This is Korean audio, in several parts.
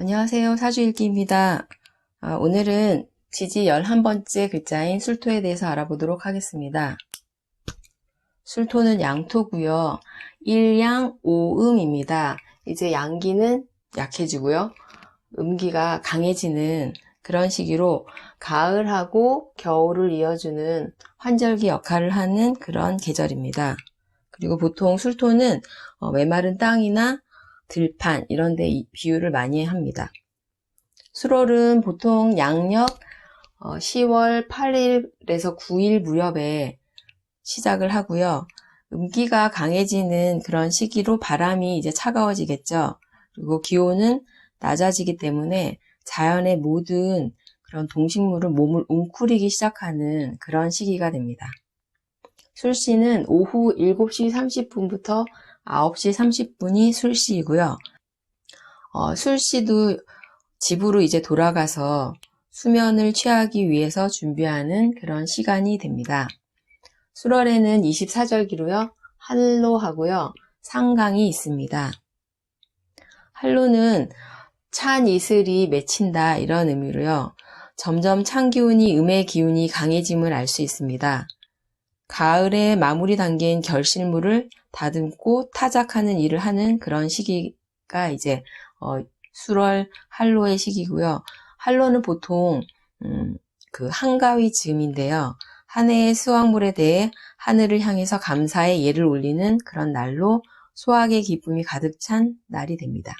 안녕하세요. 사주일기입니다. 아, 오늘은 지지 11번째 글자인 술토에 대해서 알아보도록 하겠습니다. 술토는 양토고요. 일양 오음입니다. 이제 양기는 약해지고요. 음기가 강해지는 그런 시기로 가을하고 겨울을 이어주는 환절기 역할을 하는 그런 계절입니다. 그리고 보통 술토는 어, 메마른 땅이나 들판 이런 데 비유를 많이 합니다. 수월은 보통 양력 10월 8일에서 9일 무렵에 시작을 하고요. 음기가 강해지는 그런 시기로 바람이 이제 차가워지겠죠. 그리고 기온은 낮아지기 때문에 자연의 모든 그런 동식물은 몸을 웅크리기 시작하는 그런 시기가 됩니다. 술씨는 오후 7시 30분부터 9시 30분이 술시이고요. 어, 술시도 집으로 이제 돌아가서 수면을 취하기 위해서 준비하는 그런 시간이 됩니다. 술월에는 24절기로요. 한로하고요. 상강이 있습니다. 한로는 찬 이슬이 맺힌다 이런 의미로요. 점점 찬 기운이 음의 기운이 강해짐을 알 수 있습니다. 가을의 마무리 단계인 결실물을 다듬고 타작하는 일을 하는 그런 시기가 이제 어, 수월 한로의 시기고요. 한로는 보통 음, 그 한가위 즈음인데요. 한 해의 수확물에 대해 하늘을 향해서 감사의 예를 올리는 그런 날로 수확의 기쁨이 가득 찬 날이 됩니다.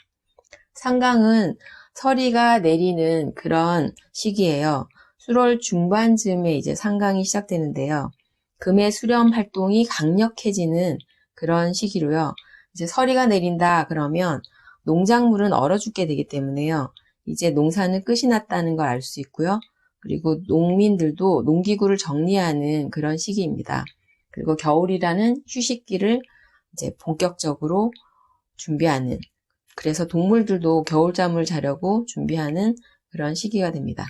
상강은 서리가 내리는 그런 시기예요. 수월 중반쯤에 이제 상강이 시작되는데요. 금의 수렴 활동이 강력해지는 그런 시기로요. 이제 서리가 내린다 그러면 농작물은 얼어 죽게 되기 때문에요. 이제 농사는 끝이 났다는 걸 알 수 있고요. 그리고 농민들도 농기구를 정리하는 그런 시기입니다. 그리고 겨울이라는 휴식기를 이제 본격적으로 준비하는 그래서 동물들도 겨울잠을 자려고 준비하는 그런 시기가 됩니다.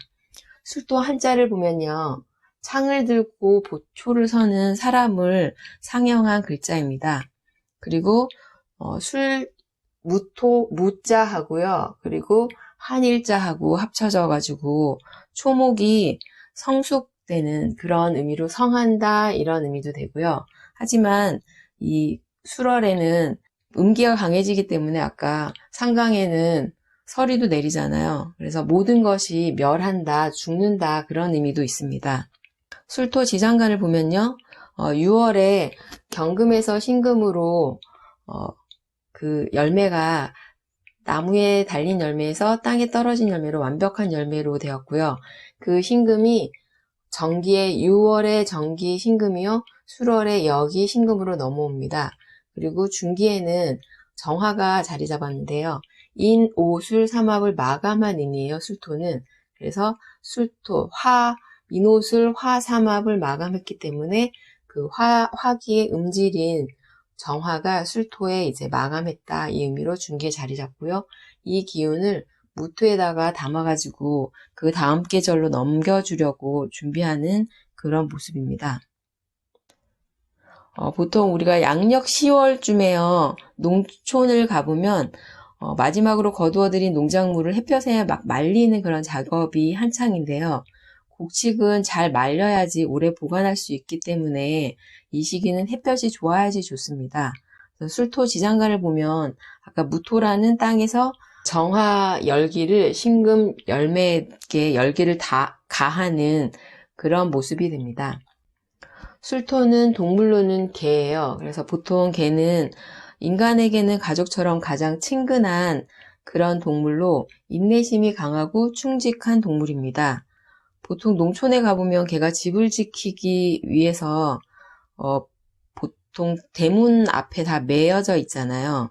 술도 한자를 보면요. 창을 들고 보초를 서는 사람을 상형한 글자입니다. 그리고 어, 술 무토 무자하고요. 그리고 한일자하고 합쳐져 가지고 초목이 성숙되는 그런 의미로 성한다 이런 의미도 되고요. 하지만 이 술월에는 음기가 강해지기 때문에 아까 상강에는 서리도 내리잖아요. 그래서 모든 것이 멸한다, 죽는다 그런 의미도 있습니다. 술토 지장간을 보면요. 어, 6월에 경금에서 신금으로 어, 그 열매가 나무에 달린 열매에서 땅에 떨어진 열매로 완벽한 열매로 되었고요. 그 신금이 정기의 6월의 정기 신금이요. 수월의 여기 신금으로 넘어옵니다. 그리고 중기에는 정화가 자리 잡았는데요. 인, 오, 술, 삼합을 마감한 의미예요. 술토는. 그래서 술토, 화, 인옷을 화삼합을 마감했기 때문에 그 화, 화기의 음질인 정화가 술토에 이제 마감했다 이 의미로 중기에 자리 잡고요. 이 기운을 무토에다가 담아가지고 그 다음 계절로 넘겨주려고 준비하는 그런 모습입니다. 어, 보통 우리가 양력 10월쯤에요 농촌을 가보면 어, 마지막으로 거두어들인 농작물을 햇볕에 막 말리는 그런 작업이 한창인데요. 곡식은 잘 말려야지 오래 보관할 수 있기 때문에 이 시기는 햇볕이 좋아야지 좋습니다. 술토 지장간을 보면 아까 무토라는 땅에서 정화 열기를 신금 열매에 열기를 다 가하는 그런 모습이 됩니다. 술토는 동물로는 개예요. 그래서 보통 개는 인간에게는 가족처럼 가장 친근한 그런 동물로 인내심이 강하고 충직한 동물입니다. 보통 농촌에 가보면 개가 집을 지키기 위해서 어, 보통 대문 앞에 다 매여져 있잖아요.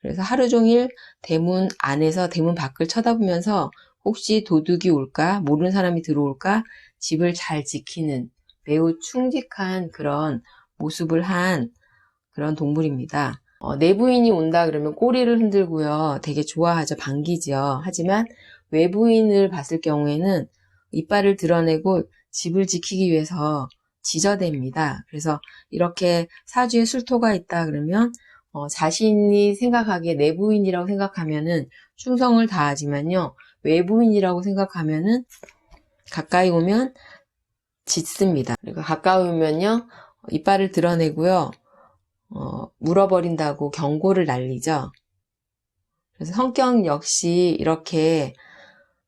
그래서 하루 종일 대문 안에서 대문 밖을 쳐다보면서 혹시 도둑이 올까, 모르는 사람이 들어올까, 집을 잘 지키는 매우 충직한 그런 모습을 한 그런 동물입니다. 어, 내부인이 온다 그러면 꼬리를 흔들고요. 되게 좋아하죠. 반기죠. 하지만 외부인을 봤을 경우에는 이빨을 드러내고 집을 지키기 위해서 지저댑니다. 그래서 이렇게 사주에 술토가 있다 그러면 어, 자신이 생각하기에 내부인이라고 생각하면은 충성을 다하지만요. 외부인이라고 생각하면은 가까이 오면 짖습니다. 그리고 가까이 오면요. 이빨을 드러내고요. 어, 물어버린다고 경고를 날리죠. 그래서 성격 역시 이렇게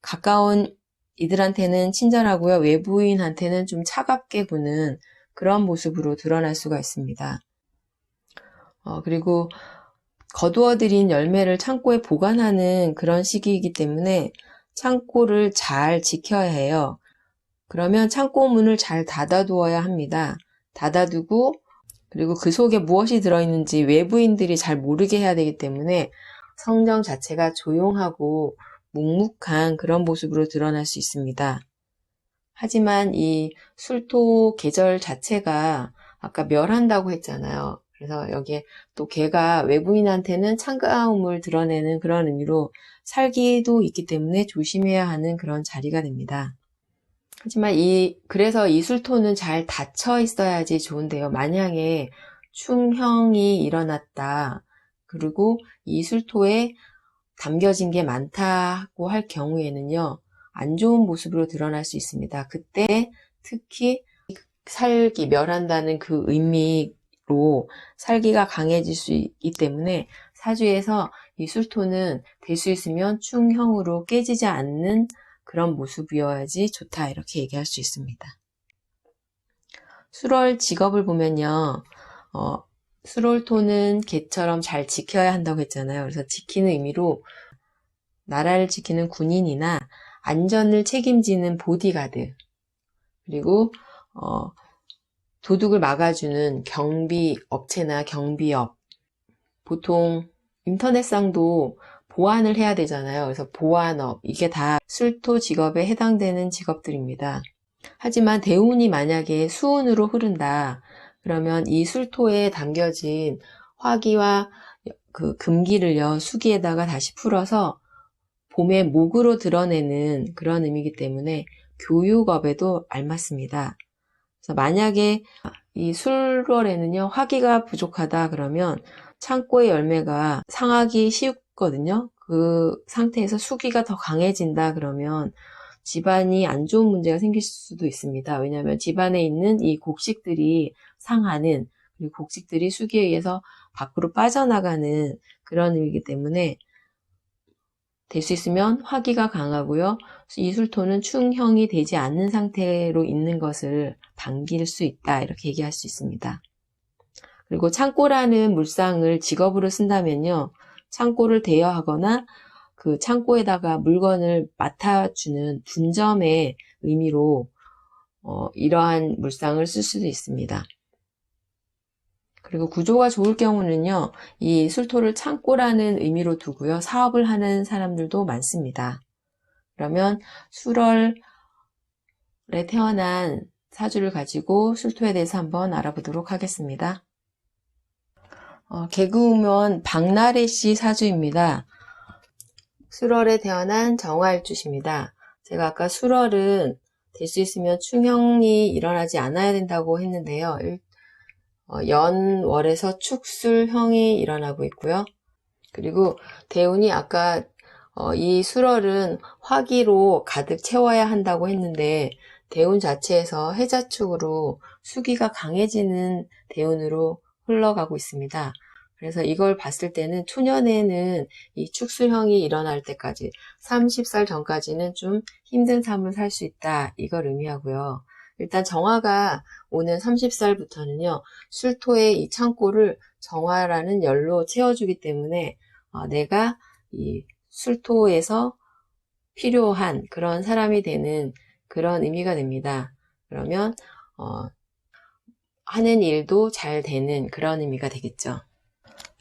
가까운 이들한테는 친절하고요. 외부인한테는 좀 차갑게 구는 그런 모습으로 드러날 수가 있습니다. 어, 그리고 거두어들인 열매를 창고에 보관하는 그런 시기이기 때문에 창고를 잘 지켜야 해요. 그러면 창고 문을 잘 닫아두어야 합니다. 닫아두고 그리고 그 속에 무엇이 들어있는지 외부인들이 잘 모르게 해야 되기 때문에 성경 자체가 조용하고 묵묵한 그런 모습으로 드러날 수 있습니다. 하지만 이 술토 계절 자체가 아까 멸한다고 했잖아요. 그래서 여기에 또 개가 외부인한테는 창가움을 드러내는 그런 의미로 살기도 있기 때문에 조심해야 하는 그런 자리가 됩니다. 하지만 이, 그래서 이 술토는 잘 닫혀 있어야지 좋은데요. 만약에 충형이 일어났다. 그리고 이 술토에 담겨진 게 많다고 할 경우에는요, 안 좋은 모습으로 드러날 수 있습니다. 그때 특히 살기, 멸한다는 그 의미로 살기가 강해질 수 있기 때문에 사주에서 이 술토는 될 수 있으면 충형으로 깨지지 않는 그런 모습이어야지 좋다 이렇게 얘기할 수 있습니다. 수월 직업을 보면요. 어, 수롤토는 개처럼 잘 지켜야 한다고 했잖아요. 그래서 지키는 의미로 나라를 지키는 군인이나 안전을 책임지는 보디가드 그리고 어, 도둑을 막아주는 경비 업체나 경비업 보통 인터넷상도 보안을 해야 되잖아요. 그래서 보안업 이게 다 술토 직업에 해당되는 직업들입니다. 하지만 대운이 만약에 수운으로 흐른다. 그러면 이 술토에 담겨진 화기와 그 금기를요, 수기에다가 다시 풀어서 봄에 목으로 드러내는 그런 의미이기 때문에 교육업에도 알맞습니다. 그래서 만약에 이 술월에는요, 화기가 부족하다 그러면 창고의 열매가 상하기 쉽거든요. 그 상태에서 수기가 더 강해진다 그러면 집안이 안 좋은 문제가 생길 수도 있습니다. 왜냐하면 집안에 있는 이 곡식들이 상하는 그리고 곡식들이 수기에 의해서 밖으로 빠져나가는 그런 일이기 때문에 될 수 있으면 화기가 강하고요. 이 술토는 충형이 되지 않는 상태로 있는 것을 반길 수 있다. 이렇게 얘기할 수 있습니다. 그리고 창고라는 물상을 직업으로 쓴다면요. 창고를 대여하거나 그 창고에다가 물건을 맡아주는 분점의 의미로 어, 이러한 물상을 쓸 수도 있습니다. 그리고 구조가 좋을 경우는요, 이 술토를 창고라는 의미로 두고요, 사업을 하는 사람들도 많습니다. 그러면 술월에 태어난 사주를 가지고 술토에 대해서 한번 알아보도록 하겠습니다. 어, 개그우먼 박나래 씨 사주입니다. 술월에 태어난 정화일주십니다. 제가 아까 술월은 될 수 있으면 충형이 일어나지 않아야 된다고 했는데요. 어, 연월에서 축술형이 일어나고 있고요. 그리고 대운이 아까 어, 이 술월은 화기로 가득 채워야 한다고 했는데 대운 자체에서 해자축으로 수기가 강해지는 대운으로 흘러가고 있습니다. 그래서 이걸 봤을 때는 초년에는 이 축술형이 일어날 때까지 30살 전까지는 좀 힘든 삶을 살 수 있다. 이걸 의미하고요. 일단 정화가 오는 30살부터는요, 술토의 이 창고를 정화라는 열로 채워주기 때문에 어, 내가 이 술토에서 필요한 그런 사람이 되는 그런 의미가 됩니다. 그러면 어, 하는 일도 잘 되는 그런 의미가 되겠죠.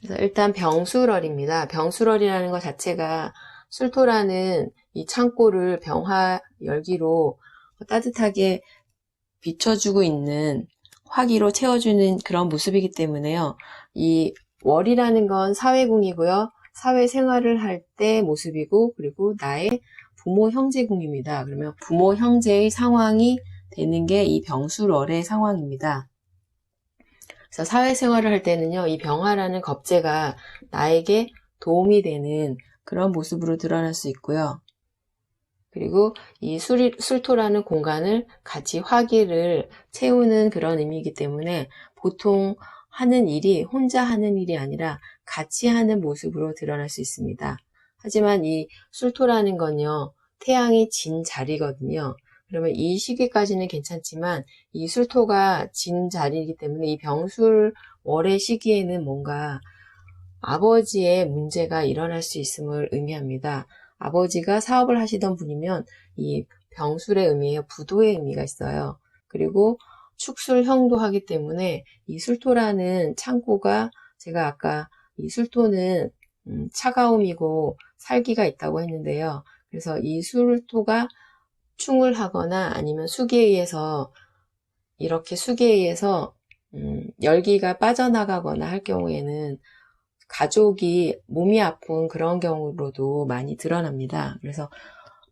그래서 일단 병수럴입니다. 병수럴이라는 것 자체가 술토라는 이 창고를 병화 열기로 따뜻하게 비춰주고 있는 화기로 채워주는 그런 모습이기 때문에요. 이 월이라는 건 사회궁이고요. 사회 생활을 할 때 모습이고 그리고 나의 부모 형제궁입니다. 그러면 부모 형제의 상황이 되는 게 이 병술월의 상황입니다. 그래서 사회생활을 할 때는요, 이 병화라는 겁재가 나에게 도움이 되는 그런 모습으로 드러날 수 있고요. 그리고 이 술, 술토라는 공간을 같이 화기를 채우는 그런 의미이기 때문에 보통 하는 일이 혼자 하는 일이 아니라 같이 하는 모습으로 드러날 수 있습니다. 하지만 이 술토라는 건요, 태양이 진 자리거든요. 그러면 이 시기까지는 괜찮지만 이 술토가 진 자리이기 때문에 이 병술 월의 시기에는 뭔가 아버지의 문제가 일어날 수 있음을 의미합니다. 아버지가 사업을 하시던 분이면 이 병술의 의미에 부도의 의미가 있어요. 그리고 축술형도 하기 때문에 이 술토라는 창고가 제가 아까 이 술토는 음, 차가움이고 살기가 있다고 했는데요. 그래서 이 술토가 충을 하거나 아니면 수기에 의해서 이렇게 수기에 의해서 음, 열기가 빠져나가거나 할 경우에는 가족이 몸이 아픈 그런 경우로도 많이 드러납니다. 그래서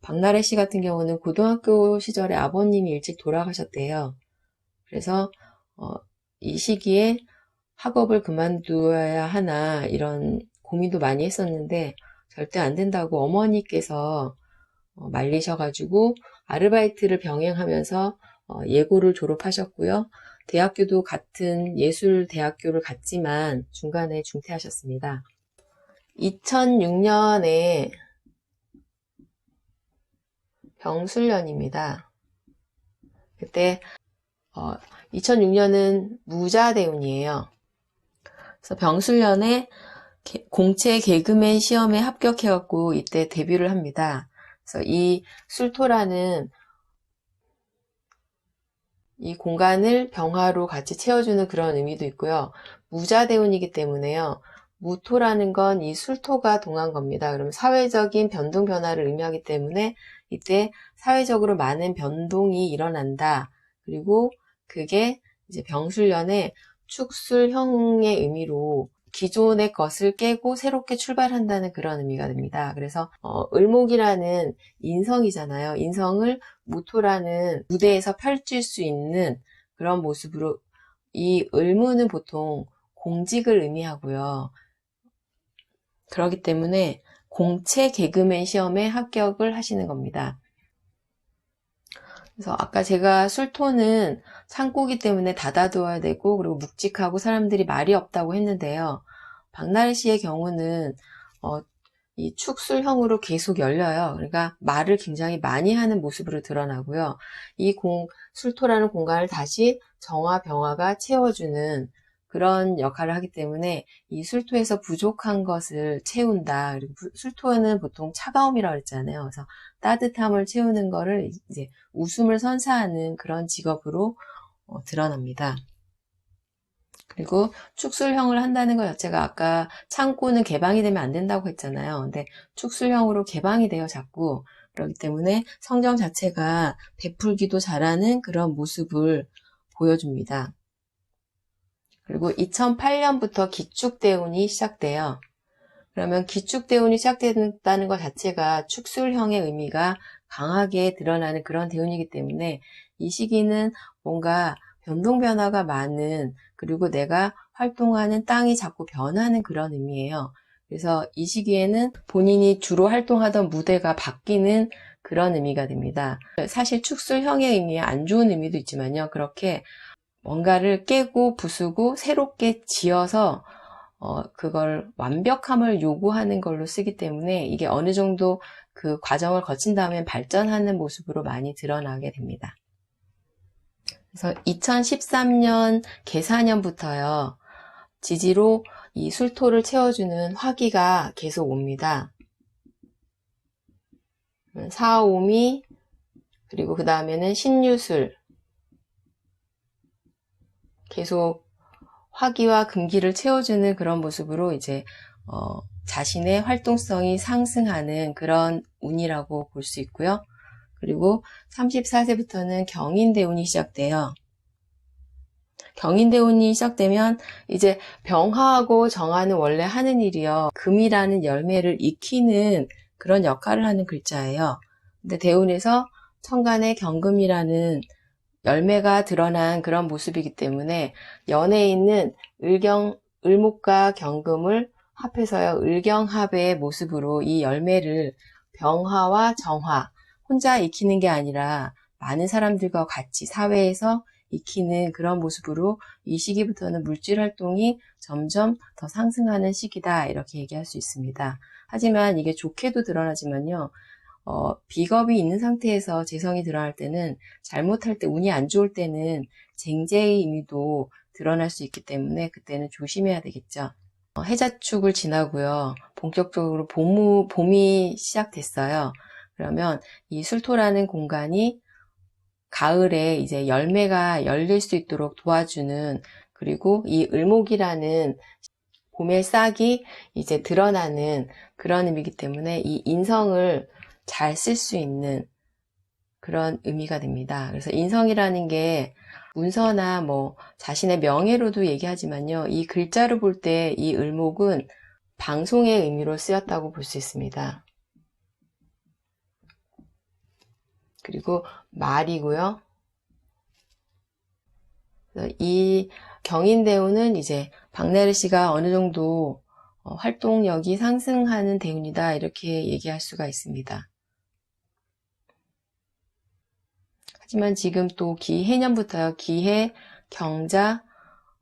박나래 씨 같은 경우는 고등학교 시절에 아버님이 일찍 돌아가셨대요. 그래서 어, 이 시기에 학업을 그만두어야 하나 이런 고민도 많이 했었는데 절대 안 된다고 어머니께서 어, 말리셔가지고 아르바이트를 병행하면서 어, 예고를 졸업하셨고요. 대학교도 같은 예술대학교를 갔지만 중간에 중퇴하셨습니다. 2006년에 병술년입니다. 그때 어, 2006년은 무자대운이에요. 그래서 병술년에 개- 공채 개그맨 시험에 합격해갖고 이때 데뷔를 합니다. 그래서 이 술토라는 이 공간을 병화로 같이 채워주는 그런 의미도 있고요. 무자대운이기 때문에요. 무토라는 건 이 술토가 동한 겁니다. 그럼 사회적인 변동 변화를 의미하기 때문에 이때 사회적으로 많은 변동이 일어난다. 그리고 그게 이제 병술년에 축술형의 의미로 기존의 것을 깨고 새롭게 출발한다는 그런 의미가 됩니다. 그래서 어, 을목이라는 인성이잖아요. 인성을 무토라는 무대에서 펼칠 수 있는 그런 모습으로 이 을무는 보통 공직을 의미하고요. 그렇기 때문에 공채 개그맨 시험에 합격을 하시는 겁니다. 그래서 아까 제가 술토는 창고기 때문에 닫아두어야 되고 그리고 묵직하고 사람들이 말이 없다고 했는데요. 박나래 씨의 경우는 어, 이 축술형으로 계속 열려요. 그러니까 말을 굉장히 많이 하는 모습으로 드러나고요. 이 공, 술토라는 공간을 다시 정화, 병화가 채워주는 그런 역할을 하기 때문에 이 술토에서 부족한 것을 채운다. 그리고 부- 술토는 보통 차가움이라고 했잖아요. 그래서 따뜻함을 채우는 거를 이제 웃음을 선사하는 그런 직업으로 어, 드러납니다. 그리고 축술형을 한다는 것 자체가 아까 창고는 개방이 되면 안 된다고 했잖아요. 근데 축술형으로 개방이 돼요, 자꾸. 그렇기 때문에 성경 자체가 베풀기도 잘하는 그런 모습을 보여줍니다. 그리고 2008년부터 기축대운이 시작돼요. 그러면 기축대운이 시작된다는 것 자체가 축술형의 의미가 강하게 드러나는 그런 대운이기 때문에 이 시기는 뭔가 변동 변화가 많은 그리고 내가 활동하는 땅이 자꾸 변하는 그런 의미예요. 그래서 이 시기에는 본인이 주로 활동하던 무대가 바뀌는 그런 의미가 됩니다. 사실 축술형의 의미에 안 좋은 의미도 있지만요. 그렇게 뭔가를 깨고 부수고 새롭게 지어서 어, 그걸 완벽함을 요구하는 걸로 쓰기 때문에 이게 어느 정도 그 과정을 거친 다음에 발전하는 모습으로 많이 드러나게 됩니다. 그래서 2013년 개사년부터요, 지지로 이 술토를 채워주는 화기가 계속 옵니다. 사오미, 그리고 그 다음에는 신유술. 계속 화기와 금기를 채워주는 그런 모습으로 이제, 어, 자신의 활동성이 상승하는 그런 운이라고 볼 수 있고요. 그리고 34세부터는 경인대운이 시작돼요. 경인대운이 시작되면 이제 병화하고 정화는 원래 하는 일이요. 금이라는 열매를 익히는 그런 역할을 하는 글자예요. 근데 대운에서 천간에 경금이라는 열매가 드러난 그런 모습이기 때문에 연에 있는 을경, 을목과 경금을 합해서요, 을경합의 모습으로 이 열매를 병화와 정화, 혼자 익히는 게 아니라 많은 사람들과 같이 사회에서 익히는 그런 모습으로 이 시기부터는 물질 활동이 점점 더 상승하는 시기다. 이렇게 얘기할 수 있습니다. 하지만 이게 좋게도 드러나지만요. 어, 비겁이 있는 상태에서 재성이 드러날 때는 잘못할 때 운이 안 좋을 때는 쟁제의 의미도 드러날 수 있기 때문에 그때는 조심해야 되겠죠. 어, 해자축을 지나고요. 본격적으로 봄, 봄이 시작됐어요. 그러면 이 술토라는 공간이 가을에 이제 열매가 열릴 수 있도록 도와주는 그리고 이 을목이라는 봄의 싹이 이제 드러나는 그런 의미이기 때문에 이 인성을 잘 쓸 수 있는 그런 의미가 됩니다. 그래서 인성이라는 게 문서나 뭐 자신의 명예로도 얘기하지만요. 이 글자로 볼때 이 을목은 방송의 의미로 쓰였다고 볼 수 있습니다. 그리고 말이고요. 이 경인대운은 이제 박나래 씨가 어느 정도 어, 활동력이 상승하는 대운이다 이렇게 얘기할 수가 있습니다. 하지만 지금 또 기해년부터요. 기해, 경자,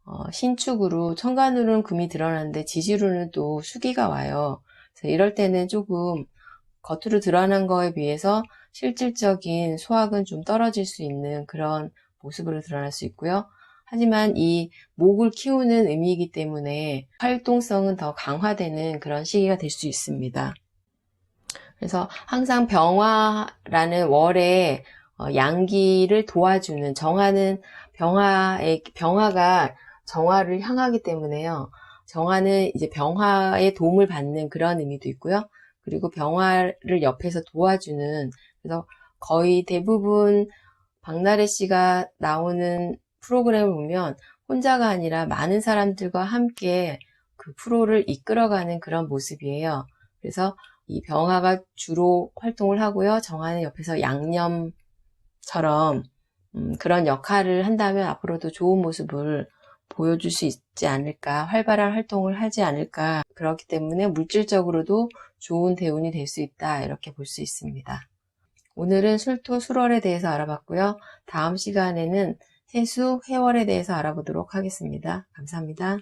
어, 신축으로 천간으로는 금이 드러나는데 지지로는 또 수기가 와요. 이럴 때는 조금 겉으로 드러난 거에 비해서 실질적인 소학은 좀 떨어질 수 있는 그런 모습으로 드러날 수 있고요. 하지만 이 목을 키우는 의미이기 때문에 활동성은 더 강화되는 그런 시기가 될 수 있습니다. 그래서 항상 병화라는 월에 어, 양기를 도와주는 정화는 병화의 병화가 정화를 향하기 때문에요. 정화는 이제 병화의 도움을 받는 그런 의미도 있고요. 그리고 병화를 옆에서 도와주는 그래서 거의 대부분 박나래 씨가 나오는 프로그램을 보면 혼자가 아니라 많은 사람들과 함께 그 프로를 이끌어가는 그런 모습이에요. 그래서 이 병화가 주로 활동을 하고요. 정화는 옆에서 양념처럼 음, 그런 역할을 한다면 앞으로도 좋은 모습을 보여줄 수 있지 않을까, 활발한 활동을 하지 않을까. 그렇기 때문에 물질적으로도 좋은 대운이 될 수 있다. 이렇게 볼 수 있습니다. 오늘은 술토, 술월에 대해서 알아봤고요. 다음 시간에는 세수, 해월에 대해서 알아보도록 하겠습니다. 감사합니다.